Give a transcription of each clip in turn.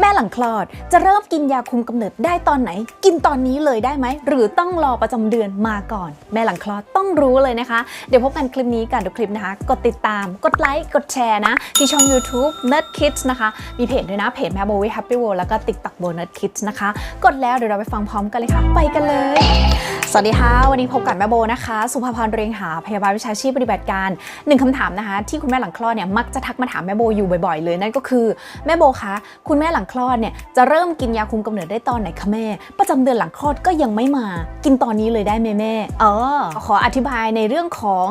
แม่หลังคลอดจะเริ่มกินยาคุมกำเนิดได้ตอนไหน กินตอนนี้เลยได้ไหม หรือต้องรอประจำเดือนมาก่อน แม่หลังคลอดต้องรู้เลยนะคะ เดี๋ยวพบกันคลิปนี้กันดูคลิปนะคะ กดติดตาม กดไลค์ กดแชร์นะ ที่ช่อง YouTube Nerd Kids นะคะ มีเพจด้วยนะ เพจแม่โบวิ Happy World แล้วก็ TikTok โบ Nerd Kids นะคะ กดแล้วเดี๋ยวเราไปฟังพร้อมกันเลยค่ะ ไปกันเลยสวัสดีค่ะ วันนี้พบกับแม่โบนะคะ สุภาพรเรียงหาพยาบาลวิชาชีพปฏิบัติการหนึ่งคำถามนะคะ ที่คุณแม่หลังคลอดเนี่ยมักจะทักมาถามแม่โบอยู่บ่อยๆ เลยนั่นก็คือแม่โบคะคุณแม่หลังคลอดเนี่ยจะเริ่มกินยาคุมกำเนิดได้ตอนไหนคะแม่ ประจำเดือนหลังคลอดก็ยังไม่มา กินตอนนี้เลยได้ไหมแม่เออขออธิบายในเรื่องของ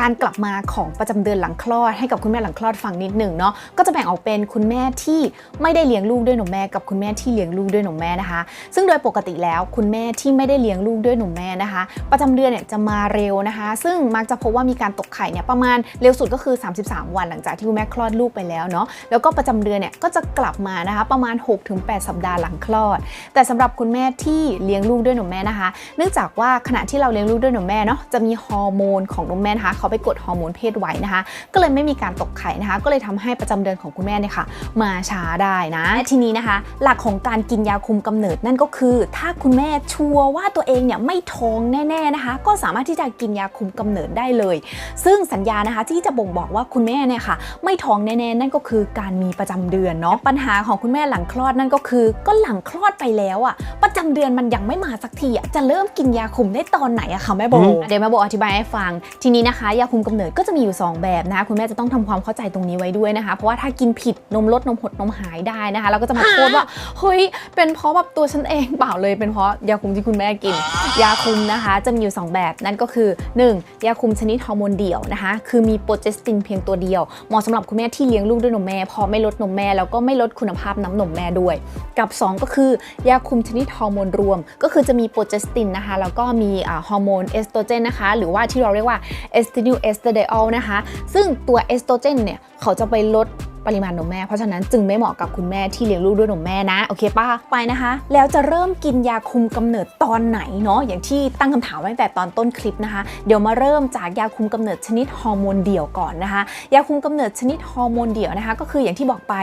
การกลับมาของประจำเดือนหลังคลอดให้กับคุณแม่หลังคลอดฟังนิดหนึ่งเนาะก็จะแบ่งออกเป็นคุณแม่ที่ไม่ได้เลี้ยงลูกด้วยนมแม่ กับคุณแม่ที่เลี้ยงลูกด้วยนมแม่นะคะ ซึ่งโดยปกติแล้วคุณแม่ที่ไม่ได้เลี้ยงลูกด้วยนมแม่นะคะ ประจำเดือนเนี่ยจะมาเร็วนะคะ ซึ่งมักจะพบว่ามีการตกไข่เนี่ยประมาณเร็วสุดก็คือ 33 วันหลังจากที่คุณแม่คลอดลูกไปแล้วเนาะแล้วก็ประจำเดือนเนี่ยก็จะกลับมานะคะประมาณ 6-8 สัปดาห์หลังคลอด แต่สำหรับคุณแม่ที่เลี้ยงลูกด้วยนมแม่นะคะ เนื่องจากว่าขณะที่เราเลี้ยงลูกด้วยนมแม่เนาะจะมีฮอร์โมนของนมแม่นะคะเขาไปกดฮอร์โมนเพศไว้นะคะ ก็เลยไม่มีการตกไข่นะคะ ก็เลยทำให้ประจำเดือนของคุณแม่เนี่ยค่ะมาช้าได้นะทีนี้นะคะ หลักของการกินยาคุมกำเนิดนั่นก็คือ ถ้าคุณแม่ชัวร์ว่าตัวเองเนี่ยไม่ท้องแน่ๆนะคะ ก็สามารถที่จะกินยาคุมกำเนิดได้เลย ซึ่งสัญญานะคะที่จะบ่งบอกว่าคุณแม่เนี่ยค่ะ ไม่ท้องแน่ๆนั่นก็คือการมีประจำเดือนเนาะปัญหาของคุณแม่หลังคลอดนั่นก็คือ ก็หลังคลอดไปแล้วอะประจำเดือนมันยังไม่มาสักทีอะจะเริ่มกินยาคุมได้ตอนไหนอะคะแม่โบอืมเดี๋ยวแม่โบอธิบายให้ฟัง ทีนี้นะคะ ยาคุมกำเนิดก็จะมีอยู่ 2 แบบนะคะคุณแม่จะต้องทำความเข้าใจตรงนี้ไว้ด้วยนะคะ เพราะว่าถ้ากินผิดนมลดนมหดนมหายได้นะคะ เราก็จะมาโทษว่าเฮ้ยเป็นเพราะแบบตัวฉันเองเปล่าเลยเป็นเพราะยาคุมที่คุณแม่กินยาคุมนะคะ จะมีอยู่ 2 แบบนั่นก็คือ 1. ยาคุมชนิดฮอร์โมนเดี่ยวนะคะ คือมีโปรเจสตินเพียงตัวเดียว เหมาะสำหรับคุณแม่ที่เลี้ยงลูกด้วยนมแม่พอไม่ลดนมแม่แล้วก็ไม่ลดคุณภาพน้ำนมแม่ด้วย กับ 2 ก็คือยาคุมชนิดฮอร์โมนรวม ก็คือจะมีโปรเจสตินนะคะแล้วก็มีฮอร์โมนเอสโตรเจนนะคะ หรือว่าที่เราเรียกว่าเอสตินิลเอสเตอร์เดอลนะคะ ซึ่งตัวเอสโตรเจนเนี่ยเขาจะไปลด ปริมาณนมแม่ เพราะฉะนั้นจึงไม่เหมาะกับคุณแม่ที่เลี้ยงลูกด้วยนมแม่นะ โอเคป่ะไปนะคะ แล้วจะเริ่มกินยาคุมกำเนิดตอนไหนเนาะอย่างที่ตั้งคำถามไว้แต่ตอนต้นคลิปนะคะ เดี๋ยวมาเริ่มจากยาคุมกำเนิดชนิดฮอร์โมนเดี่ยวก่อนนะคะ ยาคุมกำเนิดชนิดฮอร์โมนเดี่ยวนะคะ ก็คืออย่างที่บอกไป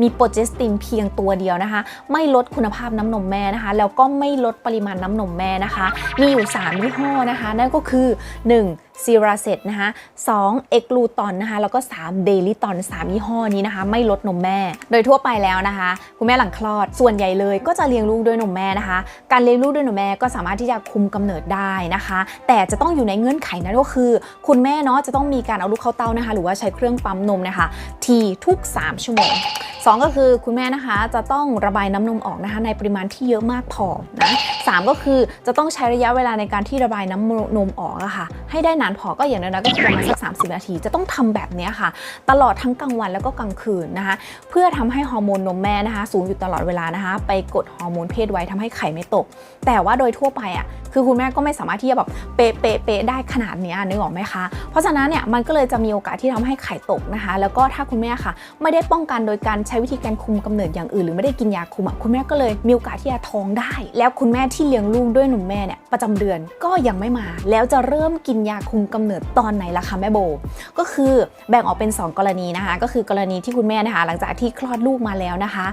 มีโปรเจสตินเพียงตัวเดียวนะคะ ไม่ลดคุณภาพน้ำนมแม่นะคะ แล้วก็ไม่ลดปริมาณน้ำนมแม่นะคะ มีอยู่3ยี่ห้อนะคะ นั่นก็คือ 1. ซีราเซตนะคะ 2. เอกลูตอนนะคะแล้วก็ 3. เดลิตอน3ยี่ห้อนี้นะคะไม่ลดนมแม่ โดยทั่วไปแล้วนะคะ คุณแม่หลังคลอดส่วนใหญ่เลยก็จะเลี้ยงลูกด้วยนมแม่นะคะ การเลี้ยงลูกด้วยนมแม่ก็สามารถที่จะคุมกำเนิดได้นะคะ แต่จะต้องอยู่ในเงื่อนไขนั้นก็คือ คุณแม่เนาะจะต้องมีการเอาลูกเข้าเต้านะคะ หรือว่าใช้เครื่องปั๊มนมนะคะ ทีทุก 3 ชั่วโมงสองก็คือคุณแม่นะคะจะต้องระบายน้ำนมออกนะคะ ในปริมาณที่เยอะมากพอนะ สามก็คือจะต้องใช้ระยะเวลาในการที่ระบายน้ำนมออกอะค่ะ ให้ได้นานพอก็อย่างน้อยๆก็ประมาณสัก 30 นาที จะต้องทำแบบนี้ค่ะ ตลอดทั้งกลางวันแล้วก็กลางคืนนะคะ เพื่อทำให้ฮอร์โมนนมแม่นะคะ สูงอยู่ตลอดเวลานะคะ ไปกดฮอร์โมนเพศไว้ทำให้ไข่ไม่ตก แต่ว่าโดยทั่วไปอะ คือคุณแม่ก็ไม่สามารถที่จะแบบเป๊ะเป๊ะเป๊ะได้ขนาดนี้นึกออกไหมคะ เพราะฉะนั้นเนี่ยมันก็เลยจะมีโอกาสที่ทำให้ไข่ตกนะคะ แล้วก็ถ้าคุณแม่ค่ะ ไม่ได้ป้องกันโดยการใช้วิธีการคุมกำเนิดอย่างอื่นหรือไม่ได้กินยาคุมอะคุณแม่ก็เลยมีโอกาสที่จะท้องได้ แล้วคุณแม่ที่เลี้ยงลูกด้วยนมแม่เนี่ยประจำเดือนก็ยังไม่มา แล้วจะเริ่มกินยาคุมกำเนิดตอนไหนล่ะคะแม่โบ ก็คือแบ่งออกเป็น 2 กรณีนะคะ ก็คือกรณีที่คุณแม่นะคะ หลังจากที่คลอดลูกมาแล้วนะคะ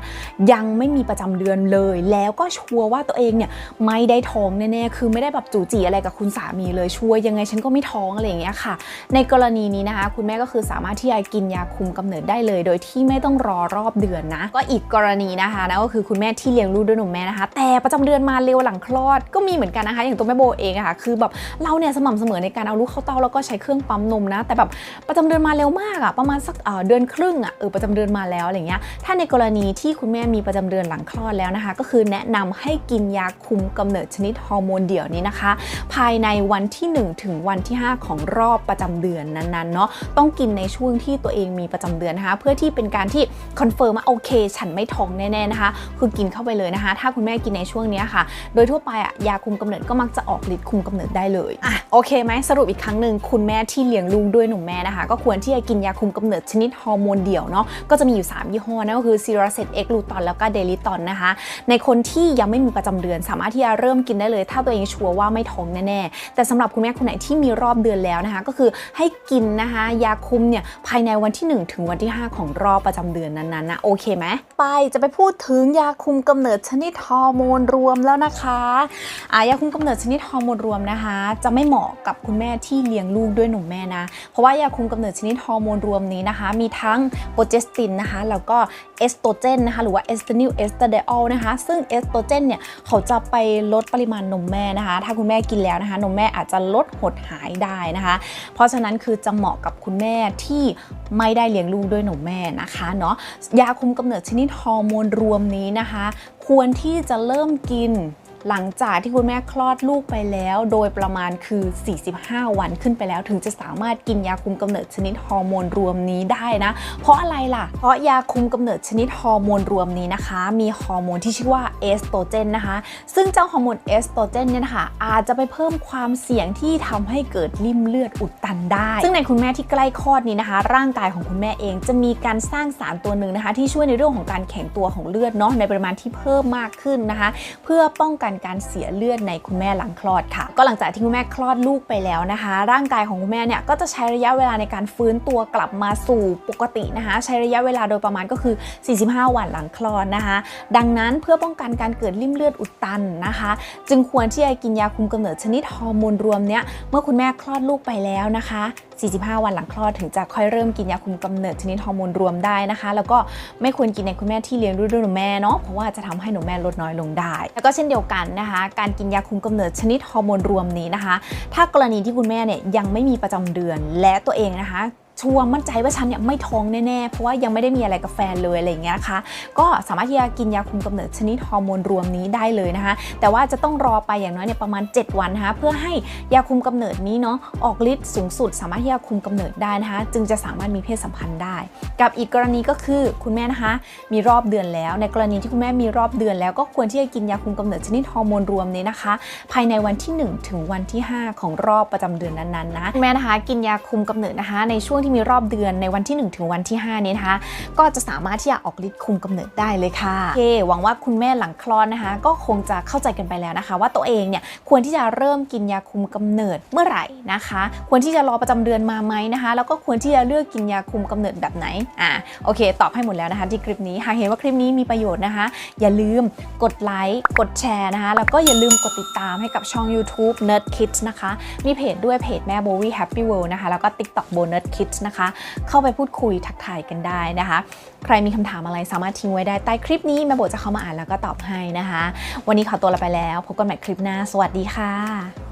ยังไม่มีประจำเดือนเลย แล้วก็ชัวร์ว่าตัวเองเนี่ยไม่ได้ท้องแน่ๆคือไม่ได้แบบจู่จีอะไรกับคุณสามีเลยชัวร์ยังไงฉันก็ไม่ท้องอะไรอย่างเงี้ยค่ะ ในกรณีนี้นะคะ คุณแม่ก็คือสามารถที่จะกินยาคุมกำเนิดได้เลย โดยที่ไม่ต้องรอรอบเดือนนะ ก็อีกกรณีนะคะนั่นก็คือคุณแม่ที่เลี้ยงลูกด้วยนมแม่นะคะ แต่ประจำเดือนมาเร็วหลังคลอดก็มีเหมือนกันนะคะ อย่างตัวแม่โบเองอะค่ะคือแบบเราเนี่ยสม่ำเสมอในการเอาลูกเข้าเต้าแล้วก็ใช้เครื่องปั๊มนมนะ แต่แบบประจำเดือนมาเร็วมากอะประมาณสักเดือนครึ่งอะเออประจำเดือนมาแล้วอะไรเงี้ยถ้าในกรณีที่คุณแม่มีประจำเดือนหลังคลอดแล้วนะคะ ก็คือแนะนำให้กินยาคุมกำเนิดชนิดฮอร์โมนเดียวนี้นะคะ ภายในวันที่ 1 ถึงวันที่ 5 ของรอบประจำเดือนนั้นๆเนาะต้องกินในช่วงที่ตัวเองมีประจำเดือนนะคะ เพื่อที่เป็นการที่คอนเฟิร์มว่าโอเค ฉันไม่ท้องแน่ๆนะคะ คือกินเข้าไปเลยนะคะ ถ้าคุณแม่กินในช่วงนี้ค่ะ โดยทั่วไปอะยาคุมกำเนิดก็มักจะออกฤทธิ์คุมกำเนิดได้เลยอะโอเคไหมสรุปอีกครั้งหนึ่งคุณแม่ที่เลี้ยงลูกด้วยนมแม่นะคะ ก็ควรที่จะกินยาคุมกำเนิดชนิดฮอร์โมนเดี่ยวเนาะก็จะมีอยู่ 3 ยี่ห้อนั่นก็คือซีราเซตเอ็กลูตอนแล้วก็เดลิตอนนะคะ ในคนที่ยังไม่มีประจำเดือนสามารถที่จะเริ่มกินได้เลย ถ้าตัวเองชัวร์ว่าไม่ท้องแน่ๆ แต่สำหรับคุณแม่คนไหนที่มีรอบเดือนแล้วนะคะ ก็คือให้กินนะคะ ยาคุมเนี่ยภายในวันที่ 1 ถึงวันที่ 5 ของรอบประจำเดือนนั้นๆนะโอเคไหมไปจะไปพูดถึงยาคุมกำเนิดชนิดฮอร์โมนรวมแล้วนะคะอายาคุมกำเนิดชนิดฮอร์โมนรวมนะคะ จะไม่เหมาะกับคุณแม่ที่เลี้ยงลูกด้วยนมแม่นะ เพราะว่ายาคุมกำเนิดชนิดฮอร์โมนรวมนี้นะคะ มีทั้งโปรเจสตินนะคะ แล้วก็เอสโตรเจนนะคะ หรือว่าเอสเตนิลเอสเตอร์เดอลนะคะ ซึ่งเอสโตรเจนเนี่ย เขาจะไปลดปริมาณนมแม่นะคะ ถ้าคุณแม่กินแล้วนะคะ นมแม่อาจจะลดหดหายได้นะคะ เพราะฉะนั้นคือจะเหมาะกับคุณแม่ที่ไม่ได้เลี้ยงลูกด้วยนมแม่นะคะเนาะยาคุมกำเนิดชนิดฮอร์โมนรวมนี้นะคะ ควรที่จะเริ่มกิน หลังจากที่คุณแม่คลอดลูกไปแล้ว โดยประมาณคือ 45 วันขึ้นไปแล้ว ถึงจะสามารถกินยาคุมกำเนิดชนิดฮอร์โมนรวมนี้ได้นะ เพราะอะไรล่ะ เพราะยาคุมกำเนิดชนิดฮอร์โมนรวมนี้นะคะ มีฮอร์โมนที่ชื่อว่าเอสโตรเจนนะคะ ซึ่งเจ้าฮอร์โมนเอสโตรเจนเนี่ยนะคะอาจจะไปเพิ่มความเสี่ยงที่ทำให้เกิดริ่มเลือดอุดตันได้ ซึ่งในคุณแม่ที่ใกล้คลอดนี้นะคะ ร่างกายของคุณแม่เองจะมีการสร้างสารตัวหนึ่งนะคะ ที่ช่วยในเรื่องของการแข็งตัวของเลือดเนาะในปริมาณที่เพิ่มมากขึ้นนะคะ เพื่อป้องกันการเสียเลือดในคุณแม่หลังคลอดค่ะ ก็หลังจากที่คุณแม่คลอดลูกไปแล้วนะคะ ร่างกายของคุณแม่เนี่ยก็จะใช้ระยะเวลาในการฟื้นตัวกลับมาสู่ปกตินะคะ ใช้ระยะเวลาโดยประมาณก็คือ 45 วันหลังคลอดนะคะ ดังนั้นเพื่อป้องกันการเกิดริ่มเลือดอุดตันนะคะ จึงควรที่จะกินยาคุมกำเนิดชนิดฮอร์โมนรวมเนี้ยเมื่อคุณแม่คลอดลูกไปแล้วนะคะ45 วันหลังคลอดถึงจะค่อยเริ่มกินยาคุมกำเนิดชนิดฮอร์โมนรวมได้นะคะ แล้วก็ไม่ควรกินในคุณแม่ที่เลี้ยงด้วยด้วยนมแม่เนาะเพราะว่าจะทำให้นมแม่ลดน้อยลงได้ แล้วก็เช่นเดียวกันนะคะ การกินยาคุมกำเนิดชนิดฮอร์โมนรวมนี้นะคะ ถ้ากรณีที่คุณแม่เนี่ยยังไม่มีประจำเดือนและตัวเองนะคะ ชัวร์มั่นใจว่าฉันเนี่ยไม่ท้องแน่ๆ เพราะว่ายังไม่ได้มีอะไรกับแฟนเลยอะไรอย่างเงี้ยนะคะก็สามารถที่จะกินยาคุมกำเนิดชนิดฮอร์โมนรวมนี้ได้เลยนะคะ แต่ว่าจะต้องรอไปอย่างน้อยเนี่ยประมาณ 7 วันนะคะเพื่อให้ยาคุมกำเนิดนี้เนาะออกฤทธิ์สูงสุด สามารถที่จะคุมกำเนิดได้นะคะจึงจะสามารถมีเพศสัมพันธ์ได้ กับอีกกรณีก็คือคุณแม่นะคะ มีรอบเดือนแล้ว ในกรณีที่คุณแม่มีรอบเดือนแล้วก็ควรที่จะกินยาคุมกำเนิดชนิดฮอร์โมนรวมนี้นะคะ ภายในวันที่ 1 ถึงวันที่ 5 ของรอบประจำเดือนนั้นๆนะคุณแม่นะคะกินยาคุมกำเนิดนะคะในช่วงที่มีรอบเดือนในวันที่ 1 ถึงวันที่ 5 นี้นะคะ ก็จะสามารถที่จะออกฤทธิ์คุมกำเนิดได้เลยค่ะโอเคหวังว่าคุณแม่หลังคลอดนะคะ ก็คงจะเข้าใจกันไปแล้วนะคะ ว่าตัวเองเนี่ยควรที่จะเริ่มกินยาคุมกำเนิดเมื่อไหร่นะคะ ควรที่จะรอประจำเดือนมาไหมนะคะ แล้วก็ควรที่จะเลือกกินยาคุมกำเนิดแบบไหนอ่าโอเค ตอบให้หมดแล้วนะคะที่คลิปนี้หากเห็นว่าคลิปนี้มีประโยชน์นะคะ อย่าลืมกดไลค์กดแชร์นะคะ แล้วก็อย่าลืมกดติดตามให้กับช่อง YouTube Nerd Kids นะคะ มีเพจด้วยเพจแม่โบวี่แฮปปี้เวิลด์นะคะ แล้วก็ TikTok โบ Nerd Kids นะคะ เข้าไปพูดคุยทักทายกันได้นะคะ ใครมีคำถามอะไรสามารถทิ้งไว้ได้ใต้คลิปนี้แม่โบจะเข้ามาอ่านแล้วก็ตอบให้นะคะ วันนี้ขอตัวลาไปแล้ว พบกันใหม่คลิปหน้า สวัสดีค่ะ